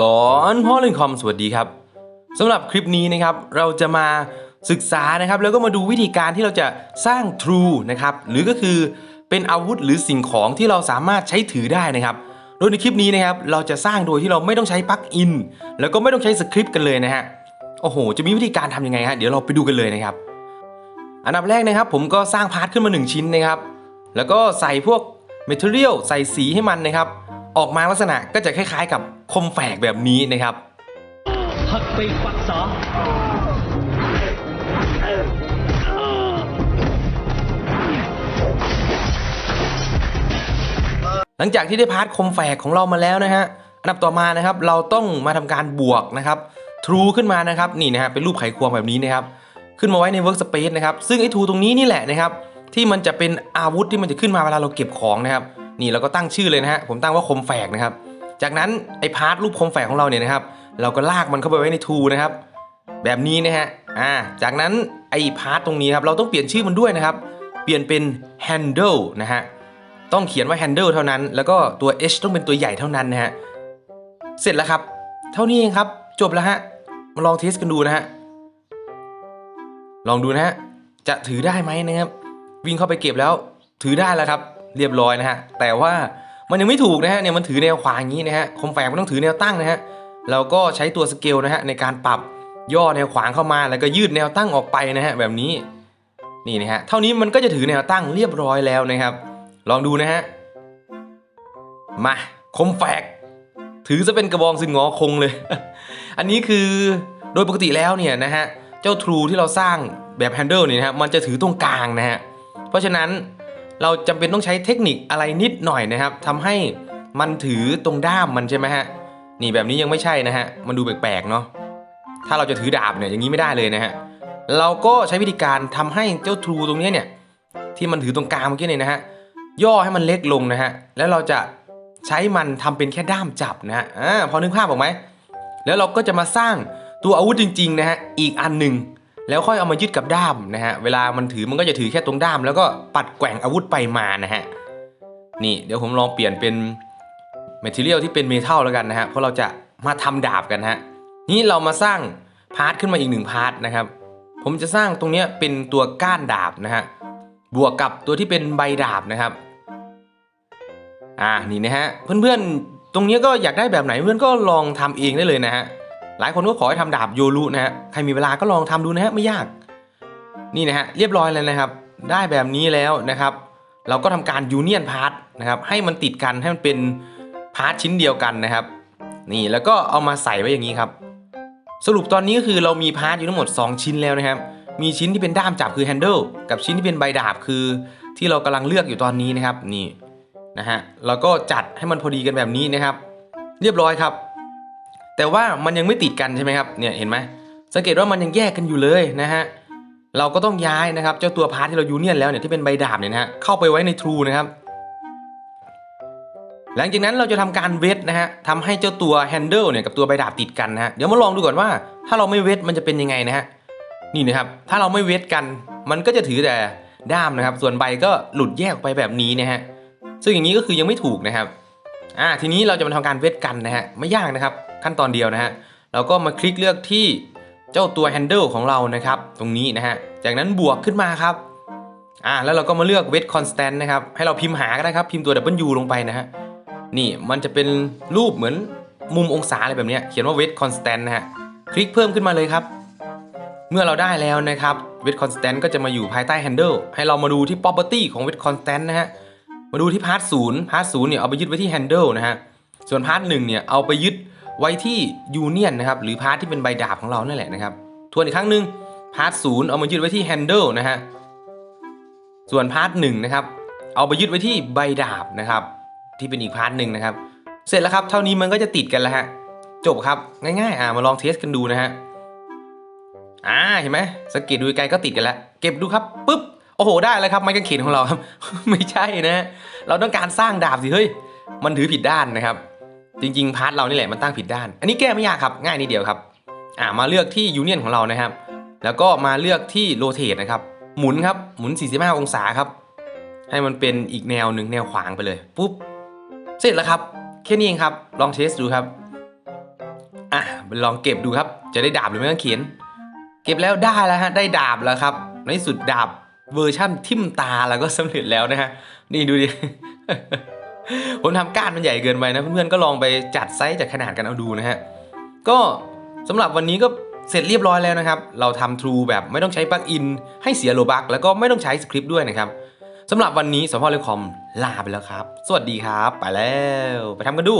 สอนพ่อเล่นคอมสวัสดีครับสำหรับคลิปนี้นะครับเราจะมาศึกษานะครับ แล้วก็มาดูวิธีการที่เราจะสร้าง True นะครับหรือก็คือเป็นอาวุธหรือสิ่งของที่เราสามารถใช้ถือได้นะครับ โดยในคลิปนี้นะครับเราจะสร้างโดยที่เราไม่ต้องใช้ปลั๊กอินแล้วก็ไม่ต้องใช้สคริปต์กันเลยนะฮะโอ้โห จะมีวิธีการทำยังไงฮะเดี๋ยวเราไปดูกันเลยนะครับ อันดับแรกนะครับ ผมก็สร้างพาร์ทขึ้นมา 1 ชิ้นนะครับ แล้วก็ใส่พวกเมทัลเลียลใส่สีให้มันนะครับ ออกมาลักษณะก็จะคล้ายๆกับ คมแฝกแบบนี้นะครับหักปีกปักษาหลังจากที่ได้พาร์ทคมแฝกของเรามาแล้วนะฮะอันดับต่อมานะครับ เราต้องมาทำการบวกนะครับ true ขึ้นมานะครับนี่นะฮะเป็นรูปไขควงแบบนี้นะครับ ขึ้นมาไว้ใน workspace นะครับ ซึ่งไอ้ true ตรงนี้นี่แหละนะครับ ที่มันจะเป็นอาวุธที่มันจะขึ้นมาเวลาเราเก็บของนะครับ นี่เราก็ตั้งชื่อเลยนะฮะผมตั้งว่าคมแฝกนะครับ จากนั้นไอ้พาร์ทรูปคมแฝกของเราเนี่ยนะครับ เราก็ลากมันเข้าไปไว้ใน true นะครับ แบบนี้นะฮะอ่าจากนั้นไอ้พาร์ทตรงนี้ครับเราต้องเปลี่ยนชื่อมันด้วยนะครับ เปลี่ยนเป็น handle นะฮะต้องเขียนว่า handle เท่านั้น แล้วก็ตัว h ต้องเป็นตัวใหญ่เท่านั้นนะฮะเสร็จแล้วครับ เท่านี้เองครับ จบแล้วฮะมาลองเทสกันดูนะฮะลองดูนะฮะจะถือได้ไหมนะครับ วิ่งเข้าไปเก็บแล้วถือได้แล้วครับ เรียบร้อยนะฮะแต่ว่า มันยังไม่ถูกนะฮะเนี่ยมันถือแนวขวางอย่างนี้นะฮะคมแฝกมันต้องถือแนวตั้งนะฮะเราก็ใช้ตัวสเกลนะฮะในการปรับย่อแนวขวางเข้ามาแล้วก็ยืดแนวตั้งออกไปนะฮะแบบนี้นี่นะฮะเท่านี้มันก็จะถือแนวตั้งเรียบร้อยแล้วนะครับ ลองดูนะฮะมาคมแฝก ถือจะเป็นกระบองซึ่งงอคงเลย อันนี้คือโดยปกติแล้วเนี่ยนะฮะเจ้า True ที่เราสร้างแบบแฮนเดิลเนี่ยนะฮะมันจะถือตรงกลางนะฮะเพราะฉะนั้น เราจำเป็นต้องใช้เทคนิคอะไรนิดหน่อยนะครับทำให้มันถือตรงด้ามมันใช่ไหมฮะนี่แบบนี้ยังไม่ใช่นะฮะมันดูแปลกๆเนาะถ้าเราจะถือดาบเนี่ยอย่างนี้ไม่ได้เลยนะฮะเราก็ใช้วิธีการทำให้เจ้า True ตรงนี้เนี่ยที่มันถือตรงกลางเมื่อกี้เนี่ยนะฮะย่อให้มันเล็กลงนะฮะแล้วเราจะใช้มันทำเป็นแค่ด้ามจับนะฮะอ่าพอนึกภาพออกไหมแล้วเราก็จะมาสร้างตัวอาวุธจริงๆนะฮะอีกอันหนึ่ง แล้วค่อยเอามายึดกับด้ามนะฮะ เวลามันถือมันก็จะถือแค่ตรงด้าม แล้วก็ปัดแกว่งอาวุธไปมานะฮะ นี่เดี๋ยวผมลองเปลี่ยนเป็นเมทัลเลียลที่เป็นเมทัลแล้วกันนะฮะ เพราะเราจะมาทำดาบกันฮะ นี่เรามาสร้างพาร์ทขึ้นมาอีกหนึ่งพาร์ทนะครับ ผมจะสร้างตรงนี้เป็นตัวก้านดาบนะฮะ บวกกับตัวที่เป็นใบดาบนะครับ อ่า นี่นะฮะ เพื่อนๆ ตรงนี้ก็อยากได้แบบไหนเพื่อนก็ลองทำเองได้เลยนะฮะ หลายคนก็ขอให้ทำดาบโยรุนะฮะใครมีเวลาก็ลองทำดูนะฮะไม่ยาก นี่นะฮะเรียบร้อยแล้วนะครับ ได้แบบนี้แล้วนะครับ เราก็ทำการยูเนียนพาร์ทนะครับให้มันติดกันให้มันเป็นพาร์ทชิ้นเดียวกันนะครับ นี่แล้วก็เอามาใส่ไว้อย่างนี้ครับ สรุปตอนนี้ก็คือเรามีพาร์ทอยู่ทั้งหมด 2 ชิ้นแล้วนะครับมีชิ้นที่เป็นด้ามจับคือ handle กับชิ้นที่เป็นใบดาบคือ ที่เรากำลังเลือกอยู่ตอนนี้นะครับนี่นะฮะเราก็จัดให้มันพอดีกันแบบนี้นะครับ เรียบร้อยครับ แต่ว่ามันยังไม่ติดกันใช่ไหมครับเนี่ยเห็นไหมสังเกตว่ามันยังแยกกันอยู่เลยนะฮะเราก็ต้องย้ายนะครับเจ้าตัวพาร์ทที่เรายูเนียนแล้วเนี่ยที่เป็นใบดาบเนี่ยนะฮะเข้าไปไว้ใน True นะครับ หลังจากนั้นเราจะทำการเวทนะฮะทำให้เจ้าตัว handle เนี่ยกับตัวใบดาบติดกันนะฮะเดี๋ยวมาลองดูก่อนว่า ถ้าเราไม่เวทมันจะเป็นยังไงนะฮะนี่นะครับถ้าเราไม่เวทกัน มันก็จะถือแต่ด้ามนะครับ ส่วนใบก็หลุดแยกไปแบบนี้นะฮะซึ่งอย่างนี้ก็คือยังไม่ถูกนะครับอ่าทีนี้เราจะมาทำการเวทกันนะฮะไม่ยากนะครับ ขั้นตอนเดียวนะฮะเราก็มาคลิกเลือกที่เจ้าตัว handle ของเรานะครับ ตรงนี้นะฮะจากนั้นบวกขึ้นมาครับอ่าแล้วเราก็มาเลือก weight constant นะครับให้เราพิมพ์หาก็ได้ครับ พิมพ์ตัว W ลงไปนะฮะนี่มันจะเป็นรูปเหมือนมุมองศาอะไรแบบนี้เขียนว่า weight constant นะฮะคลิกเพิ่มขึ้นมาเลยครับ เมื่อเราได้แล้วนะครับ weight constant ก็จะมาอยู่ภายใต้ handle ให้เรามาดูที่ property ของ weight constant นะฮะมาดูที่พาร์ทศูนย์พาร์ทศูนย์เนี่ยเอาไปยึดไว้ที่ handle นะฮะส่วนพาร์ทหนึ่งเนี่ยเอาไปยึด ไว้ที่ union นนะครับหรือพาร์ทที่เป็นใบดาบของเรานั่นแหละนะครับทวนอีกครั้งหนึ่งพาร์ทศูนย์เอามายึดไว้ที่ handle นะฮะส่วนพาร์ทหนึ่งนะครับเอาไปยึดไว้ที่ใบดาบนะครับที่เป็นอีกพาร์ทหนึ่งนะครับ เสร็จแล้วครับเท่านี้มันก็จะติดกันแล้วฮะจบครับง่ายๆอ่ามาลองเทสกันดูนะฮะอ่าเห็นไหมสเกตดูไกลก็ติดกันแล้วเก็บดูครับปุ๊บโอ้โหได้แล้วครับไม้กางเขนของเราครับ ไม่ใช่นะฮะเราต้องการสร้างดาบสิเฮ้ยมันถือผิดด้านนะครับ จริงๆพาร์ทเรานี่แหละมันตั้งผิดด้าน อันนี้แก้ไม่ยากครับง่ายนิดเดียวครับอ่ามาเลือกที่ยูเนียนของเรานะครับ แล้วก็มาเลือกที่โรเต e นะครับหมุนครับหมุน 45 องศาครับ ให้มันเป็นอีกแนวหนึ่งแนวขวางไปเลยปุ๊บเสร็จแล้วครับแค่นี้เองครับลองเทสดูครับอ่าลองเก็บดูครับ จะได้ดาบหรือไม่ต้องเขียน เก็บแล้วได้แล้วฮะได้ดาบแล้วครับ ในสุดดาบเวอร์ชั่นทิมตาแล้วก็สำเร็จแล้วนะฮะนี่ดูดิ ผมทำก้านมันใหญ่เกินไปนะเพื่อนๆก็ลองไปจัดไซส์จัดขนาดกันเอาดูนะฮะก็สำหรับวันนี้ก็เสร็จเรียบร้อยแล้วนะครับ เราทำ True แบบไม่ต้องใช้ปลั๊กอิน ให้เสียโลบักแล้วก็ไม่ต้องใช้สคริปต์ด้วยนะครับสำหรับวันนี้สพเลคอมลาไปแล้วครับ สวัสดีครับ ไปแล้ว ไปทำกันดู